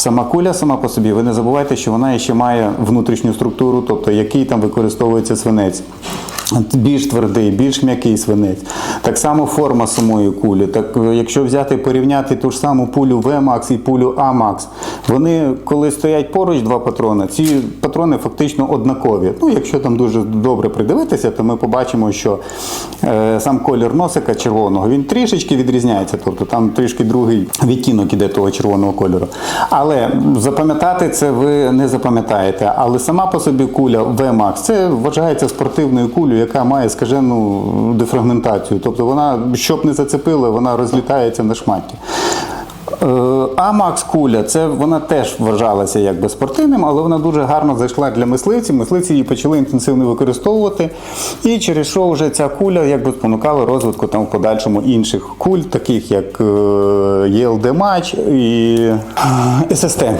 Сама куля сама по собі, ви не забувайте, що вона ще має внутрішню структуру, тобто який там використовується свинець. Більш твердий, більш м'який свинець. Так само форма самої кулі. Так, якщо взяти порівняти ту ж саму пулю VMAX і пулю AMAX, вони коли стоять поруч два патрони, ці патрони фактично однакові. Ну, якщо там дуже добре придивитися, то ми побачимо, що сам колір носика червоного він трішечки відрізняється, тобто там трішки другий відтінок іде того червоного кольору. Але запам'ятати це ви не запам'ятаєте. Але сама по собі куля VMAX це вважається спортивною кулею, яка має скажену дефрагментацію. Тобто вона, щоб не зацепила, вона розлітається на шматки. Е, Амакс куля, це вона теж вважалася якби спортивним, але вона дуже гарно зайшла для мисливців. Мисливці її почали інтенсивно використовувати. І через що вже ця куля якби спонукала розвитку там в подальшому інших куль, таких як е, ЄЛД Матч і е, ССТ.